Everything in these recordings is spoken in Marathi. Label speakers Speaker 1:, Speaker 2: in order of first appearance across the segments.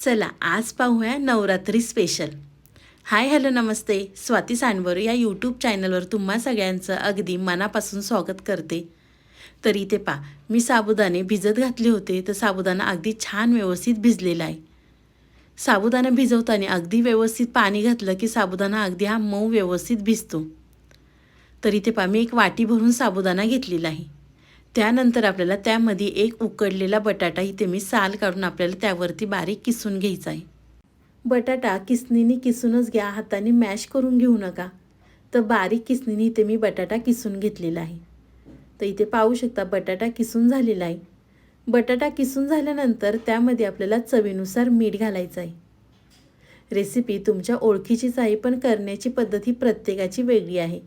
Speaker 1: चला आज पाहूया नवरात्री स्पेशल हाय हॅलो नमस्ते. स्वाती सांडवर या यूट्यूब चॅनलवर तुम्हा सगळ्यांचं अगदी मनापासून स्वागत करते. तर इथे पा मी साबुदाणे भिजत घातले होते तर साबुदाणा अगदी छान व्यवस्थित भिजलेला आहे. साबुदाणा भिजवताना अगदी व्यवस्थित पाणी घातलं की साबुदाणा अगदी हा मऊ व्यवस्थित भिजतो. तर इथे पा मी एक वाटी भरून साबुदाणा घेतलेला आहे. त्यानंतर आपल्याला त्यामध्ये एक उकडलेला बटाटा इथे मी साल काढून आपल्याला त्यावरती बारीक किसून घ्यायचा आहे. बटाटा किसणीने किसूनच घ्या हाताने मॅश करून घेऊ नका. तर बारीक किसणीने इथे मी बटाटा किसून घेतलेला आहे. तर इथे पाहू शकता बटाटा किसून झालेला आहे. बटाटा किसून झाल्यानंतर त्यामध्ये आपल्याला चवीनुसार मीठ घालायचं आहे. रेसिपी तुमच्या ओळखीचीच आहे पण करण्याची पद्धत ही प्रत्येकाची वेगळी आहे.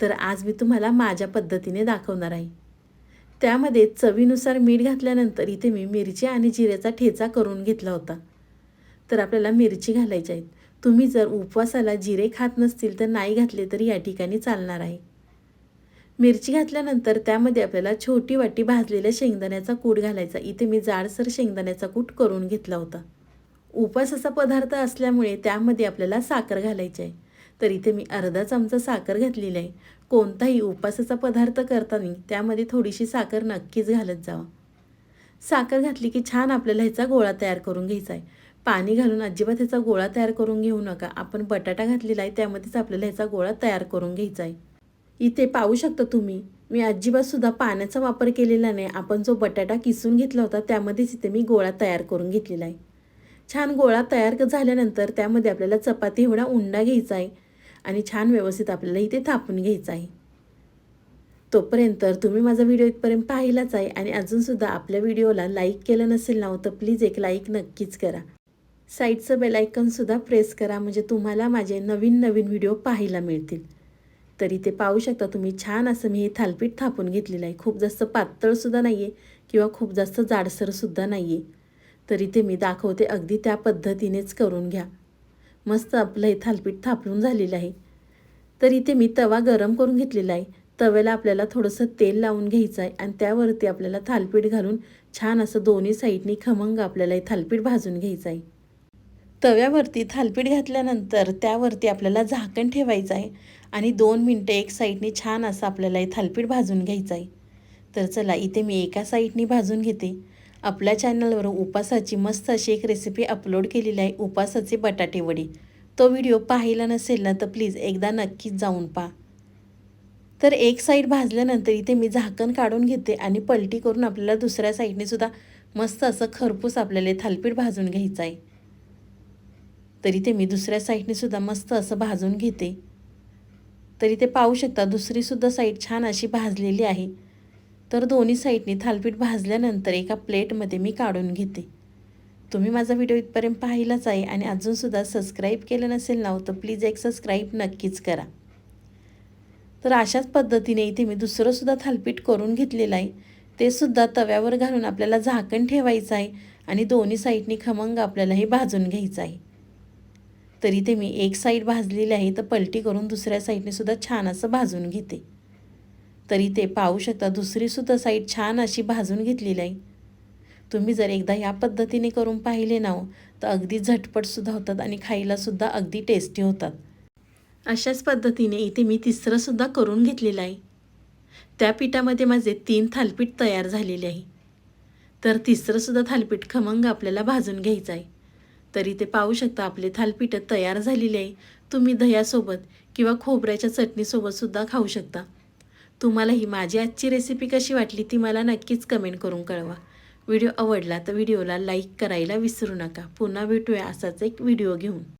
Speaker 1: तर आज मी तुम्हाला माझ्या पद्धतीने दाखवणार आहे. त्यामध्ये चवीनुसार मीठ घातल्यानंतर इथे मी मिरची आणि जिऱ्याचा ठेचा करून घेतला होता. तर आपल्याला मिरची घालायच्या आहेत. तुम्ही जर उपवासाला जिरे खात नसतील तर नाही घातले तर या ठिकाणी चालणार आहे. मिरची घातल्यानंतर त्यामध्ये आपल्याला छोटी वाटी भाजलेल्या शेंगदाण्याचा कूट घालायचा. इथे मी जाडसर शेंगदाण्याचा कूट करून घेतला होता. उपवासाचा पदार्थ असल्यामुळे त्यामध्ये आपल्याला साखर घालायची आहे. तर इथे मी अर्धा चमचा साखर घातलेली आहे. कोणताही उपासाचा पदार्थ करताना त्यामध्ये थोडीशी साखर नक्कीच घालत जावा. साखर घातली की छान आपल्याला ह्याचा गोळा तयार करून घ्यायचा आहे. पाणी घालून अजिबात ह्याचा गोळा तयार करून घेऊ नका. आपण बटाटा घातलेला आहे त्यामध्येच आपल्याला ह्याचा गोळा तयार करून घ्यायचा आहे. इथे पाहू शकता तुम्ही मी अजिबातसुद्धा पाण्याचा वापर केलेला नाही. आपण जो बटाटा किसून घेतला होता त्यामध्येच इथे मी गोळा तयार करून घेतलेला आहे. छान गोळा तयार झाल्यानंतर त्यामध्ये आपल्याला चपाती एवढा उंडा घ्यायचा आहे. आणि छान व्यवस्थित आपल्याला इथे थापून घ्यायचं आहे. तोपर्यंत तुम्ही माझा व्हिडिओ इथपर्यंत पाहिलाच आहे आणि अजूनसुद्धा आपल्या व्हिडिओला लाईक केलं नसेल ना हो, तर प्लीज एक लाईक नक्कीच करा. साईडचं बेलायकनसुद्धा प्रेस करा म्हणजे तुम्हाला माझे नवीन नवीन व्हिडिओ पाहायला मिळतील. तर इथे पाहू शकता तुम्ही छान असं मी हे थालपीठ थापून घेतलेलं आहे. खूप जास्त पातळसुद्धा नाही आहे किंवा खूप जास्त जाडसरसुद्धा नाही आहे तर इथे मी दाखवते अगदी त्या पद्धतीनेच करून घ्या. मस्त आपलं हे थालपीठ थापलून झालेलं आहे. तर इथे मी तवा गरम करून घेतलेला आहे. तव्याला आपल्याला थोडंसं तेल लावून घ्यायचं आहे आणि त्यावरती आपल्याला थालपीठ घालून छान असं दोन्ही साईडनी खमंग आपल्याला हे थालपीठ भाजून घ्यायचं आहे. तव्यावरती थालपीठ घातल्यानंतर त्यावरती आपल्याला झाकण ठेवायचं आहे आणि दोन मिनटं एक साईडनी छान असं आपल्याला हे थालपीठ भाजून घ्यायचं आहे. तर चला इथे मी एका साईडनी भाजून घेते. आपल्या चॅनलवर उपासाची मस्त अशी एक रेसिपी अपलोड केलेली आहे उपासाचे बटाटे वडे. तो व्हिडिओ पाहिला नसेल ना तर प्लीज एकदा नक्कीच जाऊन पहा. तर एक साईड भाजल्यानंतर इथे मी झाकण काढून घेते आणि पलटी करून आपल्याला दुसऱ्या साईडने सुद्धा मस्त असं खरपूस आपल्याला थालपीठ भाजून घ्यायचं आहे. तर इथे मी दुसऱ्या साईडने सुद्धा मस्त असं भाजून घेते. तर इथे पाहू शकता दुसरीसुद्धा साईड छान अशी भाजलेली आहे. तर दोन्ही साईडने थालपीठ भाजल्यानंतर एका प्लेटमध्ये मी काढून घेते. तुम्ही माझा व्हिडिओ इथपर्यंत पाहिलाच आहे आणि अजूनसुद्धा सबस्क्राईब केलं नसेल ना तर प्लीज एक सबस्क्राईब नक्कीच करा. तर अशाच पद्धतीने इथे मी दुसरंसुद्धा थालपीठ करून घेतलेलं आहे. ते सुद्धा तव्यावर घालून आपल्याला झाकण ठेवायचं आहे आणि दोन्ही साईडनी खमंग आपल्याला हे भाजून घ्यायचं आहे. तर इथे मी एक साईड भाजलेली आहे तर पलटी करून दुसऱ्या साईडने सुद्धा छान असं भाजून घेते. तरी ते पाहू शकता. दुसरीसुद्धा साईड छान अशी भाजून घेतलेली आहे. तुम्ही जर एकदा ह्या पद्धतीने करून पाहिले ना हो, तर अगदी झटपटसुद्धा होतात आणि खायलासुद्धा अगदी टेस्टी होतात. अशाच पद्धतीने इथे मी तिसरंसुद्धा करून घेतलेलं आहे. त्या पिठामध्ये माझे तीन थालपीठ तयार झालेले आहे. तर तिसरंसुद्धा थालपीठ खमंग आपल्याला भाजून घ्यायचं आहे. तरी ते पाहू शकता आपले थालपीठ तयार झालेले आहे. तुम्ही दह्यासोबत किंवा खोबऱ्याच्या चटणीसोबतसुद्धा खाऊ शकता. तुम्हाला ही माझी आजची रेसिपी कशी वाटली ती मला नक्कीच कमेंट करून कळवा. व्हिडिओ आवडला तर व्हिडिओला लाईक करायला विसरू नका. पुन्हा भेटूया असाच एक व्हिडिओ घेऊन.